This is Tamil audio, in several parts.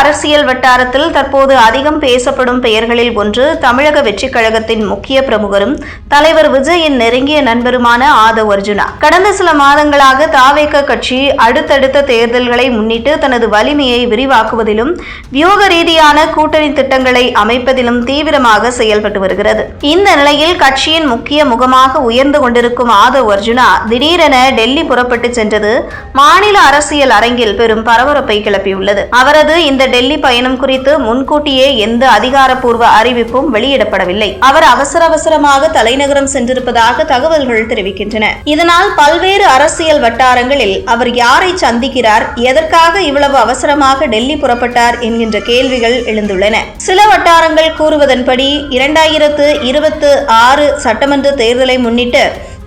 அரசியல் வட்டாரத்தில் தற்போது அதிகம் பேசப்படும் பெயர்களில் ஒன்று தமிழக வெற்றிக் கழகத்தின் முக்கிய பிரமுகரும் தலைவர் விஜயின் நெருங்கிய நண்பருமான ஆதவ் அர்ஜுனா. கடந்த சில மாதங்களாக தாவேக கட்சி அடுத்தடுத்த தேர்தல்களை முன்னிட்டு தனது வலிமையை விரிவாக்குவதிலும் வியூக ரீதியான கூட்டணி திட்டங்களை அமைப்பதிலும் தீவிரமாக செயல்பட்டு வருகிறது. இந்த நிலையில் கட்சியின் முக்கிய முகமாக உயர்ந்து கொண்டிருக்கும் ஆதவ் அர்ஜுனா திடீரென டெல்லி புறப்பட்டு சென்றது. மாநில அரசியல் அரங்கில் பெரும் பரபரப்பை கிளப்பியுள்ளது. அவரது இந்த டெல்லி பயணம் குறித்து முன்கூட்டியே எந்த அதிகாரப்பூர்வ அறிவிப்பும் வெளியிடப்படவில்லை. அவர் அவசர அவசரமாக தலைநகரம் சென்றிருப்பதாக தகவல்கள் தெரிவிக்கின்றன. இதனால் பல்வேறு அரசியல் வட்டாரங்களில் அவர் யாரை சந்திக்கிறார் எதற்காக இவ்வளவு அவசரமாக டெல்லி புறப்பட்டார் என்கின்ற கேள்விகள் எழுந்துள்ளன. சில வட்டாரங்கள் கூறுவதன்படி இரண்டாயிரத்து இருபத்து ஆறு சட்டமன்ற தேர்தலை முன்னிட்டு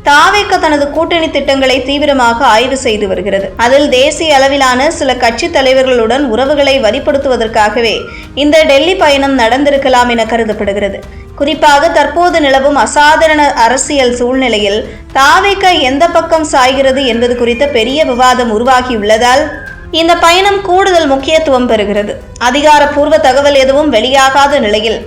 தாவேக்க தனது கூட்டணி திட்டங்களை தீவிரமாக ஆய்வு செய்து வருகிறது. அதில் தேசிய அளவிலான சில கட்சி தலைவர்களுடன் உறவுகளை வலிப்படுத்துவதற்காகவே இந்த டெல்லி பயணம் நடந்திருக்கலாம் என கருதப்படுகிறது. குறிப்பாக தற்போது நிலவும் அசாதாரண அரசியல் சூழ்நிலையில் தாவேக்க எந்த பக்கம் சாய்கிறது என்பது குறித்த பெரிய விவாதம் உருவாகியுள்ளதால் இந்த பயணம் கூடுதல் முக்கியத்துவம் பெறுகிறது. அதிகாரப்பூர்வ தகவல் எதுவும் வெளியாகாத நிலையில்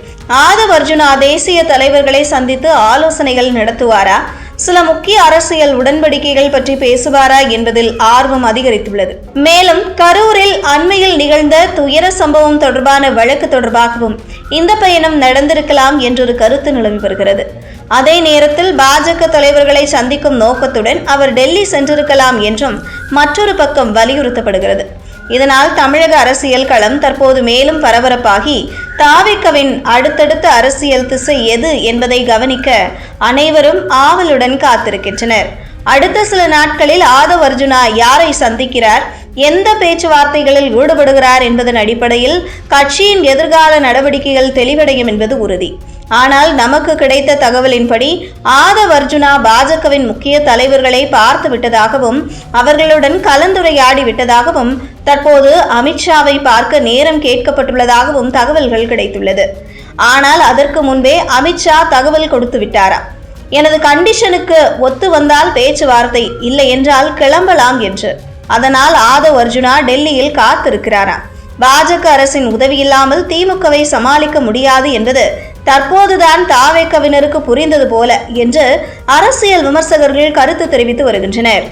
ஆதவ் அர்ஜுனா தேசிய தலைவர்களை சந்தித்து ஆலோசனைகள் நடத்துவாரா? சில முக்கிய அரசியல் உடன்படிக்கைகள் பற்றி பேசுவாரா என்பதில் ஆர்வம் அதிகரித்துள்ளது. மேலும் கரூரில் அண்மையில் நிகழ்ந்த துயர சம்பவம் தொடர்பான வழக்கு தொடர்பாகவும் இந்த பயணம் நடந்திருக்கலாம் என்றொரு கருத்து நிலவி வருகிறது. அதே நேரத்தில் பாஜக தலைவர்களை சந்திக்கும் நோக்கத்துடன் அவர் டெல்லி சென்றிருக்கலாம் என்றும் மற்றொரு பக்கம் வலியுறுத்தப்படுகிறது. இதனால் தமிழக அரசியல் களம் தற்போது மேலும் பரபரப்பாகி தாவிக்கவின் அடுத்தடுத்த அரசியல் திசை எது என்பதை கவனிக்க அனைவரும் ஆவலுடன் காத்திருக்கின்றனர். அடுத்த சில நாட்களில் ஆதவ் அர்ஜுனா யாரை சந்திக்கிறார் எந்த பேச்சுவார்த்தைகளில் ஈடுபடுகிறார் என்பதன் அடிப்படையில் கட்சியின் எதிர்கால நடவடிக்கைகள் தெளிவடையும் என்பது உறுதி. ஆனால் நமக்கு கிடைத்த தகவலின்படி ஆதவ் அர்ஜுனா பாஜகவின் முக்கிய தலைவர்களை பார்த்து விட்டதாகவும் அவர்களுடன் கலந்துரையாடி விட்டதாகவும் தற்போது அமித்ஷாவை பார்க்க நேரம் கேட்கப்பட்டுள்ளதாகவும் தகவல்கள் கிடைத்துள்ளது. ஆனால் அதற்கு முன்பே அமித்ஷா தகவல் கொடுத்து விட்டாரா? எனது கண்டிஷனுக்கு ஒத்து வந்தால் பேச்சுவார்த்தை இல்லை என்றால் கிளம்பலாம் என்று. அதனால் ஆதவ் அர்ஜுனா டெல்லியில் காத்திருக்கிறாரா? பாஜக அரசின் உதவி இல்லாமல் திமுகவை சமாளிக்க முடியாது என்பது தற்போதுதான் தாவேக்கவினருக்கு புரிந்தது போல என்று அரசியல் விமர்சகர்கள் கருத்து தெரிவித்து வருகின்றனர்.